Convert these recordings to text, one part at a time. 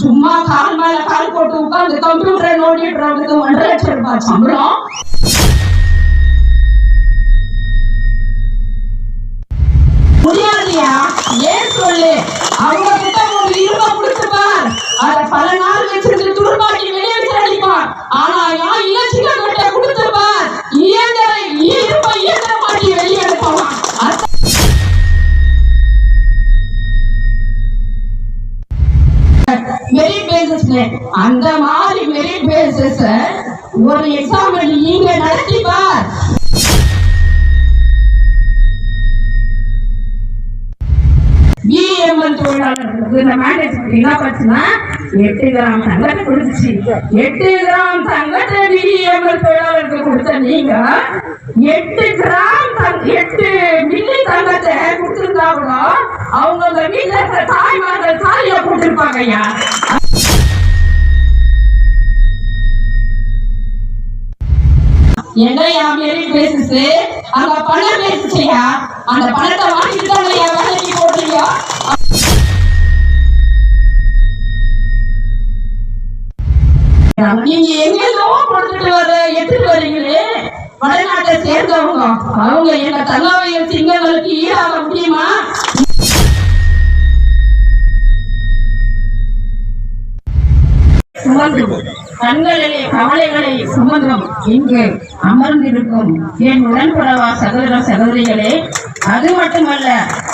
சும்மா கால் மேல கால் போட்டு உட்கார்ந்து கம்ப்யூட்டரை நோண்டிட்டு ஒன்றரை லட்சம் ரூபாய் சம்பளம். முடியாதியா ஏன் சொல்லு? அவங்க கிட்ட ஒரு இரும்ப கொடுத்து பார். பல நாள் வச்சிருந்து துருப்பாக்கி வெளியே வச்சு அடிப்பான் ஆனா நான் இலச்சிக கிட்ட கொடுத்து பார். இயந்திர இரும்ப இயந்திர மாட்டி வெளியே எடுப்பான் மெரிட் பேசிஸ்ல அந்த மாதிரி மெரிட் பேசிஸ் ஒரு எக்ஸாம் நீங்க நடத்தி பார். பிஎம்எல் தொழிலாளர்களுக்கு இந்த மேண்டேட் என்ன பண்ணுச்சுன்னா எட்டு கிராம் தங்கத்தை கொடுத்துச்சு. எட்டு கிராம் தங்கத்தை பிஎம்எல் தொழிலாளர்களுக்கு கொடுத்த நீங்க எட்டு கிராம் எட்டு மில்லி தங்கத்தை கொடுத்திருந்தா கூட அவங்க அந்த வீட்டுல இருக்க தாய்மார்கள் தாலிய போட்டிருப்பாங்க ஐயா. என்னையா மாரி பேசுச்சு அங்க பணம் பேசுச்சியா அந்த பணத்தை வாங்கிட்டு தான் வேலைக்கு போடுறீங்க நீங்க எங்கெல்லோ கொடுத்துட்டு வர எடுத்துட்டு வரீங்களே. வடநாட்டை சேர்ந்தவங்க. அவங்க எங்க தங்காவையில் சிங்கங்களுக்கு ஈடாக முடியுமா? கண்களிலே கவலைகளை சுமந்தும். இங்கு அமர்ந்திருக்கும் என் உடன்படவா சகோதர சகோதரிகளே அது மட்டுமல்ல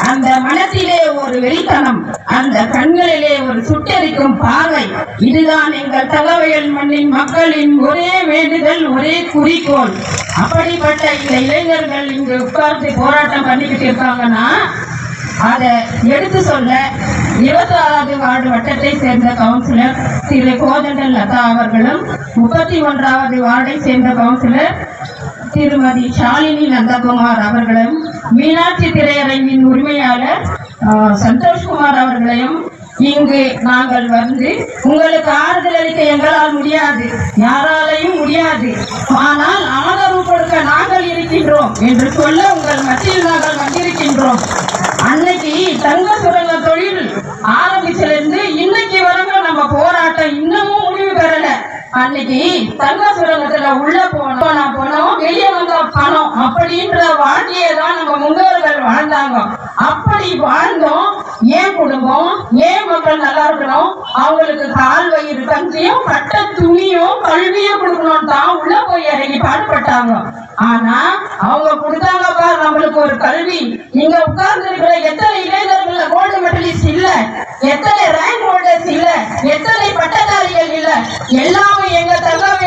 அந்த மனத்திலே ஒரு வெளித்தனம் அந்த கண்களிலே ஒரு சுட்டெரிக்கும் பார்வை. இதுதான் எங்கள் தகவல் மண்ணின் மக்களின் ஒரே வேண்டுதல் ஒரே குறிக்கோள். அப்படிப்பட்ட இந்த இளைஞர்கள் இங்கு உட்கார்ந்து போராட்டம் பண்ணிக்கிட்டு இருக்காங்கன்னா அதை எடுத்து சொல்ல இருபத்தி ஆறாவது வார்டு வட்டத்தை சேர்ந்த கவுன்சிலர் திரு கோதண்டன் லதா அவர்களும் முப்பத்தி ஒன்றாவது வார்டை சேர்ந்த கவுன்சிலர் திருமதி ஷாலினி நந்தகுமார் அவர்களும் மீனாட்சி திரையரங்கின் உரிமையாளர் சந்தோஷ்குமார் அவர்களையும் இங்கு நாங்கள் வந்து உங்களுக்கு ஆறுதல் அளிக்க எங்களால் முடியாது யாராலையும் முடியாது. ஆனால் ஆதரவு கொடுக்க நாங்கள் இருக்கின்றோம் என்று சொல்ல உங்கள் மத்தியில் நாங்கள் வந்திருக்கின்றோம். அன்னைக்கு தங்க சுரங்க தொழில் ஆரம்பிச்சிலிருந்து இன்னைக்கு வரைக்கும் நம்ம போராட்டம் இன்னமும் முடிவு பெறல. அன்னைக்கு தங்க சுரங்கத்துல உள்ள போனோம் போன அப்படின்ற வாழ்க்கையை தான் நம்ம முன்னோர்கள் வாழ்ந்தாங்க. அப்படி வாழ்ந்தோம். ஏன் குடும்பம்? ஏன் மக்கள் நல்லா இருக்கணும்? அவங்களுக்கு கால் வயிறு கஞ்சியும் பட்ட துணியும் கல்வியும் கொடுக்கணும் தான் உள்ள போய் இறங்கி பாடுபட்டாங்க. ஆனா அவங்க கொடுத்தாங்க பாரு நம்மளுக்கு ஒரு கல்வி. இங்க உட்கார்ந்து இருக்கிற எத்தனை இளைஞர்கள் கோல்டு மெடலிஸ்ட் இல்ல? எத்தனை ரேங்க் ஹோல்டர்ஸ் இல்ல? எத்தனை பட்டதாரிகள் இல்ல? எல்லாமே எங்க தகவல்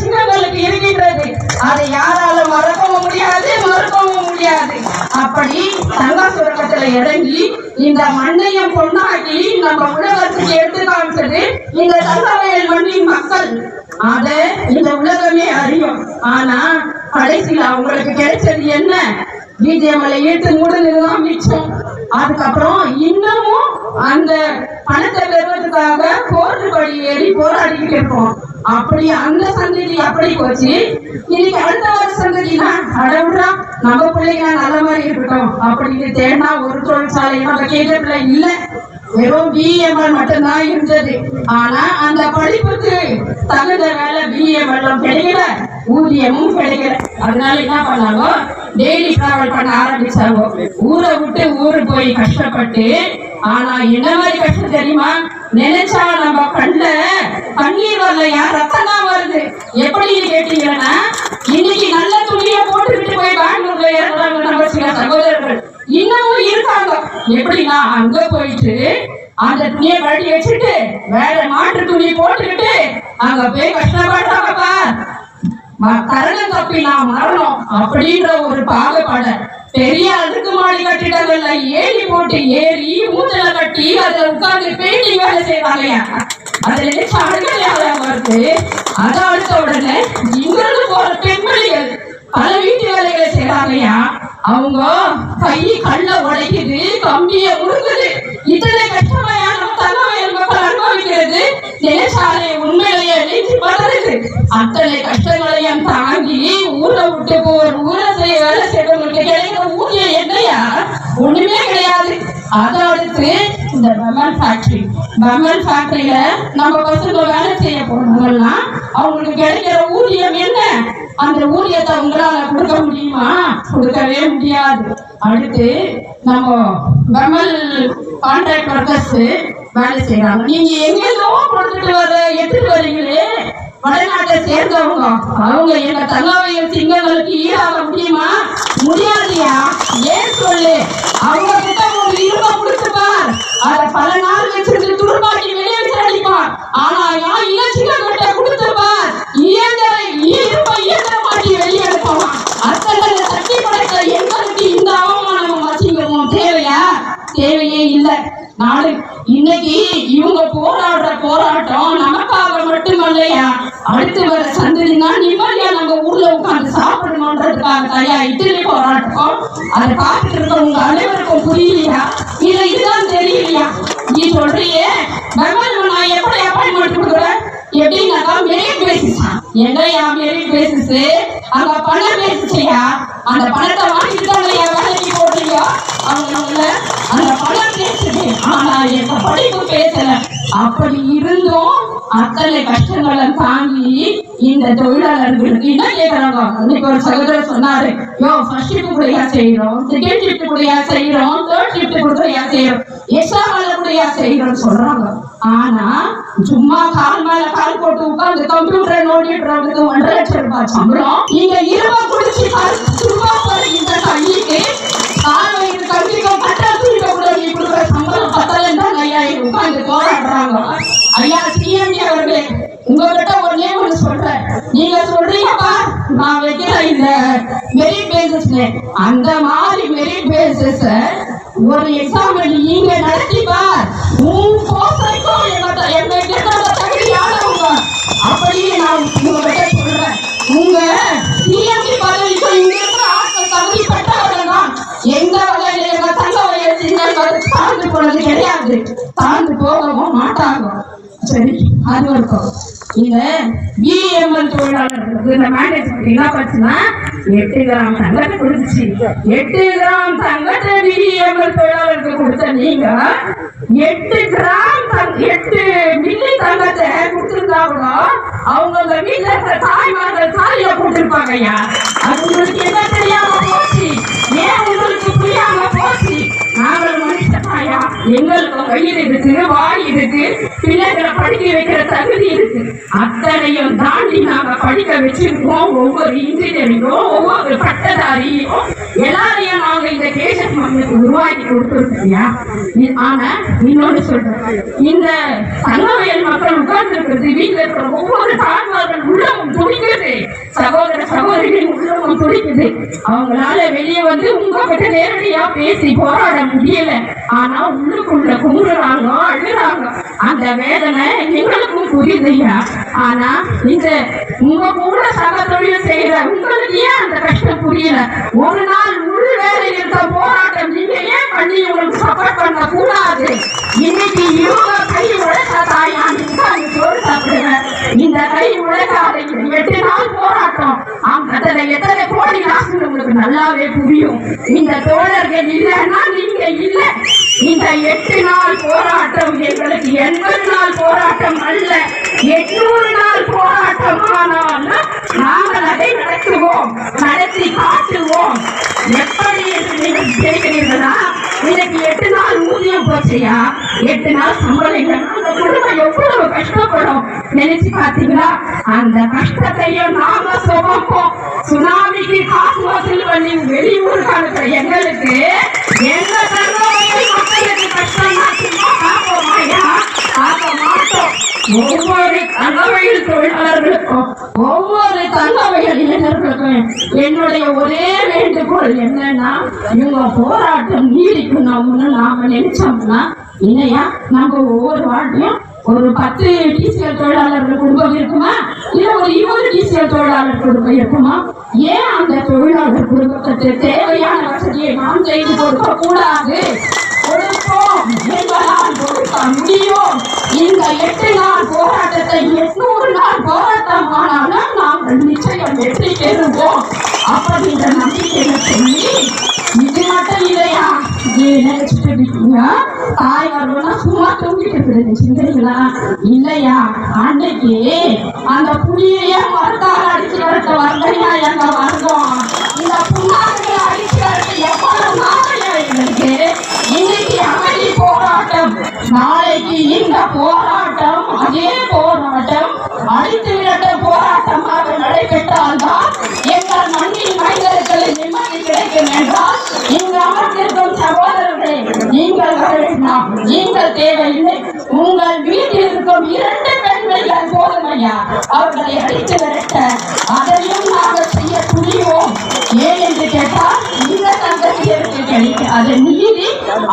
சின்னங்களுக்கு இருக்கின்றது. அதை யாரால மறக்க முடியாது மறுக்கவும் முடியாது அப்படி தங்க சுரங்கத்துல இறங்கி இந்த மண்ணையும் பொண்ணாக்கி நம்ம உலகத்துக்கு எடுத்து காமிச்சது இந்த தங்கவேல் மண்ணின் மக்கள். அத இந்த உலகமே அறியும். ஆனா கடைசியில் அவங்களுக்கு கிடைச்சது என்ன? பிஜேஎம்ல ஈட்டு மூடுனதுதான் மிச்சம். அதுக்கப்புறம் இன்னமும் அந்த பணத்தை பெறுவதற்காக கோர்ட்டு படி ஏறி போராடிக்கிட்டு இருக்கோம். அப்படி அந்த சந்ததி அப்படி போச்சு. இன்னைக்கு அடுத்த வர சந்ததினா அடவுடா நம்ம பிள்ளைங்க நல்ல மாதிரி இருக்கட்டும். அப்படின்னு தேடினா ஒரு தொழிற்சாலை நம்ம கேட்டதுல இல்லை. வெறும் பிஎம்எல் மட்டும்தான் இருந்தது. ஆனா அந்த படிப்புக்கு தகுந்த வேலை பிஎம்எல் கிடைக்கல. ஊதியமும் கிடைக்கல. அதனால என்ன பண்ணாலும் டெய்லி டிராவல் பண்ண ஆரம்பிச்சாங்க ஊரை விட்டு ஊரு போய் கஷ்டப்பட்டு ஆனா என்ன மாதிரி கஷ்டம் தெரியுமா? நினைச்சா நம்ம கண்ணுல கண்ணீர் வரலையா? ரத்தம் தான் வருது. எப்படி கேட்டீங்கன்னா இன்னைக்கு நல்ல துணியை போட்டுக்கிட்டு போய் பெங்களூர்ல இறங்குறாங்க நம்ம சில சகோதரர்கள். இன்னமும் இருக்காங்க. எப்படின்னா அங்க போயிட்டு அந்த துணியை கழட்டி வச்சுட்டு வேற மாற்று துணி போட்டுக்கிட்டு அங்க போய் கஷ்டப்படுறாங்கப்பா ம- கரணம் மரணம் அப்படின்ற ஒரு பாகுபாட பெரிய அடுக்குமாடி கட்டிடங்கள்ல ஏறி போட்டு ஏறி மூத்தல கட்டி அதுல உட்கார்ந்து பெயிண்டிங் வேலை செய்வாங்க அதுல நினைச்சு அடுக்கலையால வருது அதை அடுத்த உடனே இங்கிருந்து போற பெண்மணிகள் பல வீட்டு வேலைகளை செய்றாங்கய்யா அவங்க கை கல்ல உடைக்குது கம்பிய முறுக்குது இத்தனை நினைச்சாலே உண்மையிலேயே நெஞ்சு படுறது அத்தனை கஷ்டங்களையும் தாங்கி ஊரை விட்டு போற ஊரை செய்ய வேலை செய்யறவங்களுக்கு கிடைக்கிற ஊதியம் என்னையா? ஒண்ணுமே கிடையாது. அதை அடுத்து இந்த பமன் ஃபேக்டரி பமன் ஃபேக்டரியில நம்ம பசங்க வேலை செய்ய போனவங்கலாம் அவங்களுக்கு கிடைக்கிற ஊதியம் என்ன? அந்த ஊதியத்தை உங்களால கொடுக்க முடியுமா? கொடுக்கவே முடியாது. அடுத்து நம்ம பமல் கான்ட்ராக்ட் ஒர்க்கர்ஸ் வேலை செய்யறாங்க. நீங்க எங்கெங்கோ கொடுத்துட்டு வர எடுத்துட்டு வரீங்களே வடநாட்டை சேர்ந்தவங்க அவங்க எங்க தங்கவையில் சிங்கங்களுக்கு ஈடாக முடியுமா? முடியாதுயா? ஏன் சொல்லு? அவங்க கிட்ட ஒரு இரும்ப கொடுத்து பார். அத பல நாள் வச்சிருந்து துருப்பாக்கி வெளியே அடிப்பான் ஆனா யான் இலச்சிங்க கிட்ட கொடுத்து பார். இயந்திர தேவையே இல்லை. நாளை இன்னைக்கு இவங்க போராடுற போராட்டம் நமக்காக மட்டுமல்லையா? அடுத்து வர சந்ததினா நிம்மதியா நம்ம ஊர்ல உட்கார்ந்து சாப்பிடணும்ன்றதுக்காக தயா இத்தனை போராட்டம் அதை பார்த்துட்டு இருக்க உங்க அனைவருக்கும் புரியலையா? இல்ல இதுதான் தெரியலையா? நீ சொல்றியே பகவான் நான் எப்படி அப்பாயின்மெண்ட் கொடுக்குறேன்? எப்படின்னாக்கா மெரிட் பேசிஸ் என்னையா மெரிட் பேசிஸ் அங்க பணம் பேசிச்சியா? அந்த பணத்தை வாங்கிட்டு தான் வேலைக்கு போடுறியா? அவங்க அந்த பணம் பேசுது. ஆனா என் படிப்பு பேசல. அப்படி இருந்தும். அத்தனை கஷ்டங்களை தாங்கி இந்த தொழிலாளர்களுக்கு என்ன கேட்கறாங்க அன்னைக்கு ஒரு சகோதரர் சொன்னாரு யோ ஃபர்ஸ்ட் ஷிஃப்ட் கூடயா செய்யறோம் செகண்ட் ஷிஃப்ட் கூடயா செய்யறோம் தேர்ட் ஷிஃப்ட் கூடயா செய்யறோம் எக்ஸ்ட்ரா வேலை கூடயா செய்யறோம்னு சொல்றாங்க. ஆனா சும்மா கால் மேல கால் போட்டு உட்கார்ந்து கம்ப்யூட்டரை நோண்டிட்டு ஒன்றரை லட்சம் ரூபாய் சம்பளம். நீங்க இருபா குடிச்சு சும்மா போற இந்த கைக்கு கால் வயிறு கல்விக்கும் பட்டா தூக்க கூட நீ கொடுக்குற சம்பளம் பத்தலன்னு தான் ஐயா இங்க உட்கார்ந்து போராடுறாங்க. ஐயா சிஎம்டி அவர்களே உங்ககிட்ட ஒன்னே ஒண்ணு சொல்றேன். நீங்க சொல்றீங்கப்பா நான் வைக்கிற இந்த மெரிட் பேசிஸ்ல அந்த மாதிரி மெரிட் பேசிஸ் ஒரு எக்ஸாம் நீங்க நடத்தி பார். உன் போசைக்கும் எங்க எங்க கிட்ட தகுதியானவங்க அப்படியே நான் உங்ககிட்ட சொல்றேன். உங்க சிஎம்டி பதவிக்கும் இங்க இருக்கிற ஆட்கள் தகுதிப்பட்டவர்கள் தான். எந்த வகையில எங்க தங்க வயசு சின்னங்கள் தாழ்ந்து போனது கிடையாது. தாழ்ந்து போகவும் மாட்டாங்க. சரி அது இருக்கும் இந்த பிஎம்எல் தொழிலாளர்களுக்கு இந்த மேண்டேட் என்ன பண்ணுச்சுன்னா எட்டு கிராம் தங்கத்தை கொடுத்துச்சு. எட்டு கிராம் தங்கத்தை பிஎம்எல் தொழிலாளருக்கு கொடுத்த நீங்க எட்டு கிராம் தங்க- எட்டு மில்லி தங்கத்தை கொடுத்திருந்தா கூட அவங்க அந்த வீட்டுல இருக்கிற தாய்மார்கள் தாலிய போட்டிருப்பாங்க ஐயா. அது உங்களுக்கு என்ன தெரியாம போச்சு? ஏன் உங்களுக்கு புரியாம போச்சு? நாங்கள் மனுஷனாயா எங்களுக்கும் வயிறு இருக்கு வாய் இருக்கு பிள்ளைகளை படிக்க வைக்கிற தகுதி இருக்கு. அத்தனையும் தாண்டி நாங்க படிக்க வச்சிருக்கோம் ஒவ்வொரு இன்ஜினியரிங்கும் ஒவ்வொரு பட்டதாரியும். எல்லாரையும் நாங்க இந்த கேசட் மக்களுக்கு உருவாக்கி கொடுத்துருக்கியா ஆனா இன்னொன்னு சொல்றேன். இந்த சங்கவயல் மக்கள் உட்கார்ந்து இருக்கிறது வீட்டுல இருக்கிற ஒவ்வொரு தாழ்வார்கள் உள்ளமும் துடிக்கிறது. சகோதர சகோதரிகளின் உள்ளமும் துடிக்குது. அவங்களால வெளியே வந்து உங்க கிட்ட நேரடியா பேசி போராட முடியல. ஆனா உள்ளுக்குள்ள குமுறுறாங்க அழுறாங்க அந்த வேதனை எங்களுக்கும் புரியுதுயா ஆனா இந்த உங்க கூட சக தொழில் செய்யற உங்களுக்கு ஏன் அந்த கஷ்டம் புரியல? ஒரு நாள் உள் வேலை இருந்த போராட்டம் நீங்க ஏன் பண்ணி உங்களுக்கு சப்போர்ட் பண்ண கூடாது இன்னைக்கு இவங்க கை உழைக்க தாயா நீங்க சோறு சாப்பிடுங்க. இந்த கை உழைக்காத எட்டு நாள் போராட்டம். அதுல எத்தனை கோடி காசு உங்களுக்கு நல்லாவே புரியும். இந்த தோழர்கள் இல்லைன்னா நீங்க இல்லை. இந்த எட்டு நாள் போராட்டம் எங்களுக்கு எண்பது நாள் போராட்டம் அல்ல. எட்நூறு நாள் போராட்டம் ஆனால் நாங்கள் அதை நடத்துவோம் நடத்தி காட்டுவோம். எப்படி என்று நீங்கள் கேட்கிறீர்களா? இன்னைக்கு எட்டு நாள் ஊதியம் போச்சியா? எட்டு நாள் சம்பளம் இல்லைன்னா குடும்பம் எவ்வளவு கஷ்டப்படும். நினைச்சு பாத்தீங்களா அந்த கஷ்டத்தையும் நாம சுமப்போம். சுனாமிக்கு காசு வசூல் பண்ணி வெளியூருக்கு அனுப்புற எங்களுக்கு எங்க தங்கவயல் ஒவ்வொரு கலவையில் தொழிலாளர்களுக்கும் ஒவ்வொரு தங்கவயல் இளைஞர்களுக்கும் என்னுடைய ஒரே வேண்டுகோள் என்னன்னா இவங்க போராட்டம் நீடிக்கணும்னு நாம நினைச்சோம்னா இல்லையா? நம்ம ஒவ்வொரு வாட்டியும் ஒரு பத்து டீசல் தொழிலாளர்கள் குடும்பம் இருக்குமா? இல்ல ஒரு இருபது டீசல் தொழிலாளர் குடும்பம் இருக்குமா? ஏன் அந்த தொழிலாளர் குடும்பத்துக்கு தேவையான வசதியை நாம் செய்து கொடுக்க கூடாது முடியும் இந்த எட்டு நாள் போராட்டத்தை எட்நூறு நாள் போராட்டம் ஆனாலும் நாங்கள் நிச்சயம் வெற்றி பெறுவோம் அப்படின்ற நம்பிக்கையை சொல்லி இது மட்டும் இல்லையா நீ நினைச்சிட்டு தாய் வரணும்னா சும்மா தூங்கிட்டு இருந்துச்சுங்களா இல்லையா அன்னைக்கு அந்த புளியையே மறுத்தால் அடிச்சு வரட்ட வரலையா எங்க வந்தோம் இந்த புண்ணாக்குகளை அடிச்சு வரட்ட எவ்வளவு நாளையா எங்களுக்கு நாளைக்கு இந்த போராட்டம் அதே போராட்டம் அடித்து விரட்ட போராட்டமாக நடைபெற்றால்தான் எங்கள் மண்ணின் மனிதர்களுக்கு நிம்மதி கிடைக்கும் என்றால் இங்கு அமர்ந்திருக்கும் சகோதரர்களே நீங்கள் வர நீங்கள் தேவையில்லை. உங்கள் வீட்டில் இருக்கும் இரண்டு பெண்கள் ஐயா. அவர்களை அடித்து விரட்ட அதையும் நாங்கள் செய்ய துணிவோம். ஏன் என்று கேட்டால் இந்த கிடைக்க அதை மீறி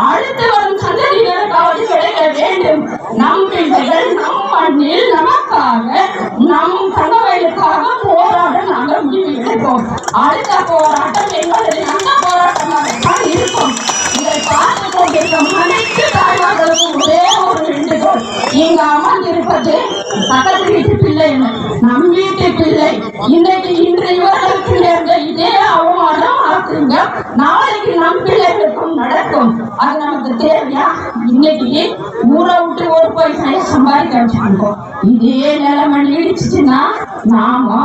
அடுத்து வரும் சந்ததியினருக்காவது கிடைக்க வேண்டும் நம் பிள்ளைகள் நம் மண்ணில் நமக்காக நம் கணவர்களுக்காக போராட நாங்கள் முடிவு எடுப்போம் அடுத்த போராட்டம் எங்களது நல்ல போராட்டமாக தான் இருக்கும் இதை பார்த்து கொண்டிருக்கும் அனைத்து தாய்மார்களுக்கும் ஒரே ஒரு வேண்டுகோள் இங்கு அமர்ந்திருப்பது பக்கத்து வீட்டு பிள்ளைகள் நம் வீட்டு இல்லை. இன்னைக்கு இன்றைய இவர்களுக்கு இதே அவமானம் ஆக்குங்க நாளைக்கு நம் பிள்ளைகளுக்கும் நடக்கும். அது நமக்கு தேவையா? இன்னைக்கு ஊரை விட்டு ஒரு பைசாய சம்பாதிக்க வச்சிருக்கோம் இதே நிலைமை நீடிச்சுச்சுன்னா நாம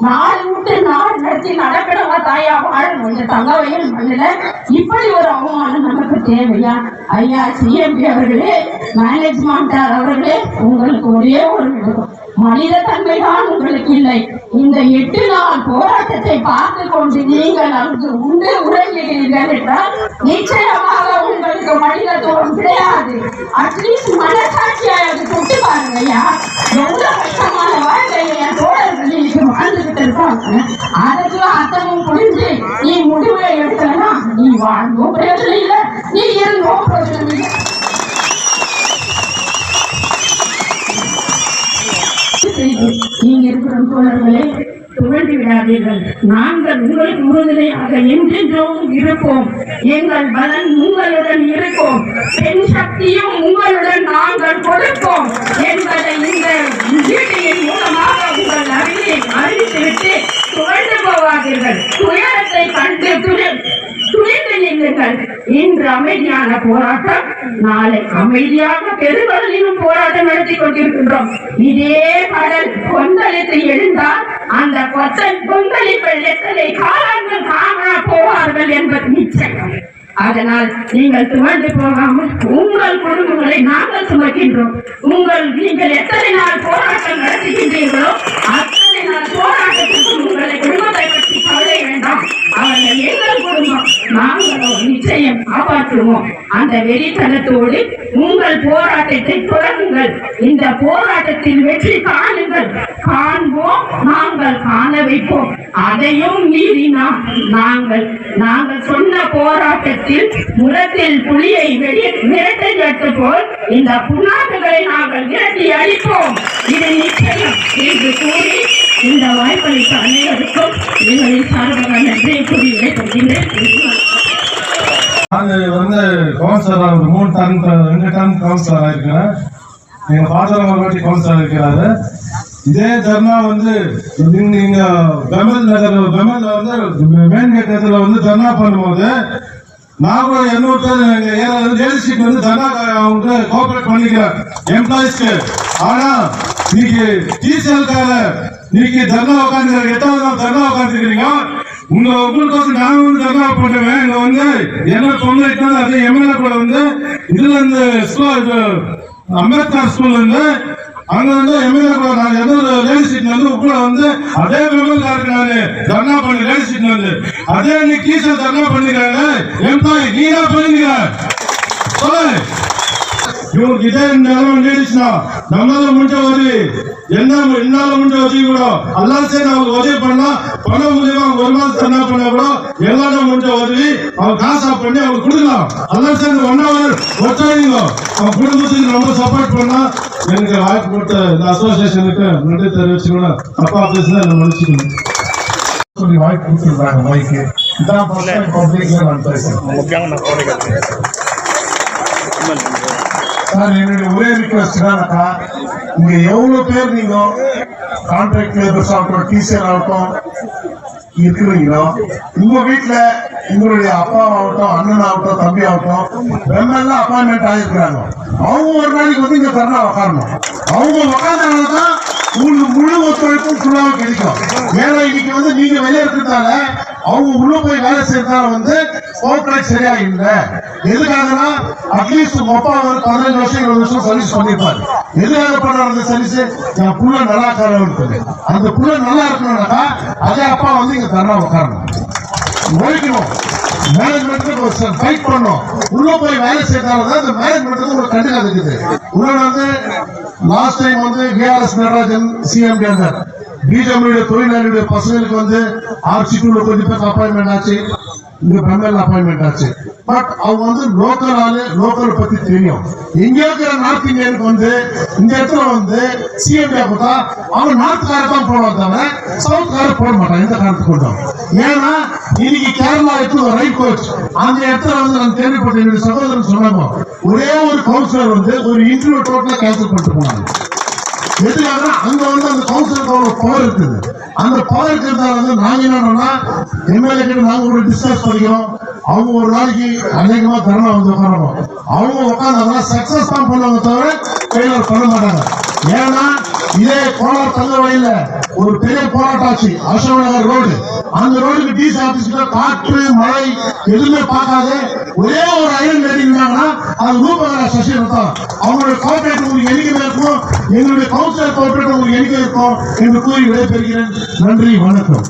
நாள் விட்டு நாடு நடத்தி நடக்கிறவா தாயா? வாழணும் தங்கவையில் மண்ணில். இப்படி ஒரு அவமானம் நமக்கு தேவையா? ஐயா சிஎம்பி அவர்களே மேனேஜ்மெண்ட் அவர்களே உங்களுக்கு ஒரே ஒரு மனித தன்மை தான் தன்மைதான் உங்களுக்கு இல்லை இந்த எட்டு நாள் போராட்டத்தை பார்த்து கொண்டு நீங்கள் அங்கு உண்டு உறங்குகிறீர்கள் என்றால் நிச்சயமாக உங்களுக்கு மனிதத்துவம் கிடையாது. அட்லீஸ்ட் மனசாட்சியாவது தொட்டு பாருங்கய்யா எவ்வளவு கஷ்டமான வாழ்க்கையை என் தோழர்கள் இன்னைக்கு வாழ்ந்துகிட்டு இருப்பாங்க அதுக்கெல்லாம் அர்த்தமும் புரிஞ்சு நீ முடிவை எடுக்கலாம் நீ வாழ்ந்தும் பிரச்சனை இல்லை விடாதீர்கள். நாங்கள் உங்களுக்கு உறுதுணையாக என்றென்றோம் இருப்போம். எங்கள் பலன் உங்களுடன் இருக்கும். பெண் சக்தியும் உங்களுடன் நாங்கள் கொடுப்போம். என்பதை இந்த வீடியின் மூலமாக உங்கள் அறிவை அறிவித்துவிட்டு துவண்டு போவாதீர்கள். துயரத்தை கண்டு துணி துணிந்து நின்றுங்கள் இன்று அமைதியான போராட்டம் நாளை அமைதியாக பெருவர்களிலும் போராட்டம் நடத்தி கொண்டிருக்கின்றோம். இதே கடல் கொந்தளித்து எழுந்தால் அந்த கொத்தன் கொந்தளிப்பில் எத்தனை காலங்கள் காணா போவார்கள் என்பது நிச்சயம். அதனால் நீங்கள் துவண்டு போகாமல் உங்கள் குடும்பங்களை நாங்கள் சுமக்கின்றோம். உங்கள் நீங்கள் எத்தனை நாள் போராட்டம் நடத்துகின்றீர்களோ அத்தனை நாள் போராட்டத்துக்கு உங்களை குடும்பத்தை பற்றி கவலை வேண்டாம். அவர்கள் எங்கள் குடும்பம் நிச்சயம் காப்பாற்றுவோம். அந்த வெறித்தனத்தோடு உங்கள் போராட்டத்தை தொடங்குங்கள். இந்த போராட்டத்தில் வெற்றி காணுங்கள். காண்போம் நாங்கள் காண வைப்போம். அதையும் மீறி நாங்கள் நாங்கள் சொன்ன போராட்டத்தில் முரத்தில் புலியை வெளி விரட்டி போல் இந்த புண்ணாக்குகளை நாங்கள் விரட்டி அளிப்போம் இது நிச்சயம் என்று கூறி இந்த வாய்ப்பளித்த அனைவருக்கும் எங்களின் சார்பாக நன்றியை கூறி விடைபெறுகின்றேன். நான் வந்து கவுன்சிலர் ஒரு மூணு டர்ம் ரெண்டு டர்ம் கவுன்சிலர் ஆயிருக்கிறேன் எங்க ஃபாதர் ஒரு வாட்டி கவுன்சிலர் இருக்கிறாரு இதே தர்ணா வந்து நீங்க பெமல் நகர் பெமல்ல வந்து மெயின் கேட் இடத்துல வந்து தர்ணா பண்ணும்போது நாங்களும் எண்ணூறு பேர் எங்க ஏரியால லேடிஸ் வந்து தர்ணா அவங்க கோஆபரேட் பண்ணிக்கிறேன் எம்ப்ளாயிஸ்க்கு ஆனா இன்னைக்கு டீசல்கார நீங்க தர்ணா உட்காந்து எட்டாவது நாள் தர்ணா உட்காந்துருக்கீங்க உங்க உங்களுக்கோசம் நான் வந்து தர்ணா பண்ணுவேன் இங்க வந்து என்ன தொழில் அது எம்எல்ஏ கூட வந்து இதுல இருந்து அம்பேத்கர் ஸ்கூல்ல இருந்து அங்க வந்து எம்எல்ஏ கூட நான் எந்த லேடி சீட்ல வந்து கூட வந்து அதே மெம்பர்காருக்கு நானு தர்ணா பண்ணி லேடி சீட்ல வந்து அதே நீ டீச்சர் தர்ணா பண்ணிக்கிறாங்க. எம்ப்ளாயி நீ தான் பண்ணிக்கிற? சொல்லு இவங்களுக்கு இதே நிலைமை நீடிச்சுனா நம்மளால முடிஞ்ச உதவி என்ன என்னால முடிஞ்ச உதவி கூட எல்லாம் சேர்ந்து அவங்க உதவி பண்ணா பண மூலியமா அவங்க ஒரு மாதம் என்ன பண்ணா கூட எல்லாரும் முடிஞ்ச உதவி அவங்க காசா பண்ணி அவங்க கொடுக்கலாம். எல்லாம் சேர்ந்து ஒன்னாவது ஒற்றைங்க அவங்க குடும்பத்துக்கு ரொம்ப சப்போர்ட் பண்ணா எனக்கு வாய்ப்பு கொடுத்த இந்த அசோசியேஷனுக்கு நன்றி கூட அப்பா பேசுனா நான் மன்னிச்சுக்கணும். சொல்லி வாய்ப்பு கொடுத்துருக்காங்க மைக்கு. இதான் பப்ளிக்ல நான் பேசுறேன். சார் என்னுடைய ஒரே ரிக்வஸ்ட் தானக்கா இங்க எவ்வளவு பேர் நீங்க கான்ட்ராக்ட் லேபர்ஸ் ஆகட்டும் டீச்சர் ஆகட்டும் இருக்கிறீங்களோ உங்க வீட்டுல உங்களுடைய அப்பா ஆகட்டும் அண்ணன் ஆகட்டும் தம்பி ஆகட்டும் எம்எல்ஏ அப்பாயின்மெண்ட் ஆகிருக்கிறாங்க அவங்க ஒரு நாளைக்கு வந்து இங்க தரணா உட்காரணும் அவங்க உட்கார்ந்தனாலதான் தான் உங்களுக்கு முழு ஒத்துழைப்பும் ஃபுல்லாக கிடைக்கும். ஏன்னா இன்னைக்கு வந்து நீங்க வெளியே இருக்கிறதால அவங்க உள்ள போய் வேலை செய்யறதால வந்து போக்குவரத்து சரியா இல்லை எதுக்காகனா அட்லீஸ்ட் மொப்பா ஒரு பதினஞ்சு வருஷம் இருபது வருஷம் சர்வீஸ் பண்ணிருப்பாரு எதுக்காக பண்ற அந்த சர்வீஸ் என் புள்ள நல்லா இருக்குது அந்த புள்ள நல்லா இருக்கணும்னாக்கா அதே அப்பா வந்து இங்க தரணா உட்காரணும். ஓடிக்கணும். மேனேஜ்மெண்ட் ஃபைட் பண்ணணும். உள்ள போய் வேலை செய்யறதால தான் இந்த மேனேஜ்மெண்ட் ஒரு உங்களுக்கு கண்டுக்காது இருக்குது. உள்ள வந்து லாஸ்ட் டைம் வந்து கேஆர்எஸ் நடராஜன் சிஎம் கேட்டார் பிஜேபியுடைய தொழிலாளியுடைய பசங்களுக்கு வந்து ஆர்சி டூல கொஞ்சம் பேர் அப்பாயின்மெண்ட் ஆச்சு. இங்க பெம்எல் அப்பாயின்மெண்ட் ஆச்சு. பட் அவங்க வந்து லோக்கல் ஆளு லோக்கல் பத்தி தெரியும். இங்க இருக்கிற நார்த் இந்தியனுக்கு வந்து இந்த இடத்துல வந்து சிஎம் போட்டா அவன் நார்த் கார தான் போடுவான் தவிர சவுத் கார போட மாட்டான் எந்த காரணத்துக்கு போட்டோம் ஏன்னா இன்னைக்கு கேரளா எடுத்து ரைட் கோச் அந்த இடத்துல வந்து நான் கேள்விப்பட்ட என்னுடைய சகோதரன் சொன்னாங்க ஒரே ஒரு கவுன்சிலர் வந்து ஒரு இன்டர்வியூ டோட்டலா கேன்சல் பண்ணிட்டு போனாங்க. எதுக்காகனா அங்க வந்து அந்த கவுன்சிலருக்கு அவ்வளவு பவர் இருக்குது. அந்த பவர் இருக்கிறதால வந்து நாங்க என்னன்னா எம்எல்ஏ கிட்ட நாங்க ஒரு டிஸ்கஸ் பண்ணிக்கிறோம். அவங்க ஒரு நாளைக்கு அநேகமா தருணம் வந்து உட்காரணும். அவங்க உட்காந்தாங்கன்னா சக்சஸ் தான் பண்ணுவாங்க தவிர ஃபெயிலியர் பண்ண மாட்டாங்க. ஏன்னா இதே கோலார் தங்க வழியில ஒரு பெரிய போராட்டம் ஆச்சு அசோக் நகர் ரோடு. அந்த ரோடுக்கு டிசி ஆபீஸ் காற்று மழை எதுவுமே பார்க்காத ஒரே ஒரு ஐரன் கேட்டீங்கன்னா அது ரூபகர சசி தான் அவங்களுடைய கோஆபரேட் உங்களுக்கு எண்ணிக்கை இருக்கும் எங்களுடைய கவுன்சிலர் கோஆபரேட் உங்களுக்கு எண்ணிக்கை இருக்கும் என்று கூறி விடைபெறுகிறேன். நன்றி வணக்கம்.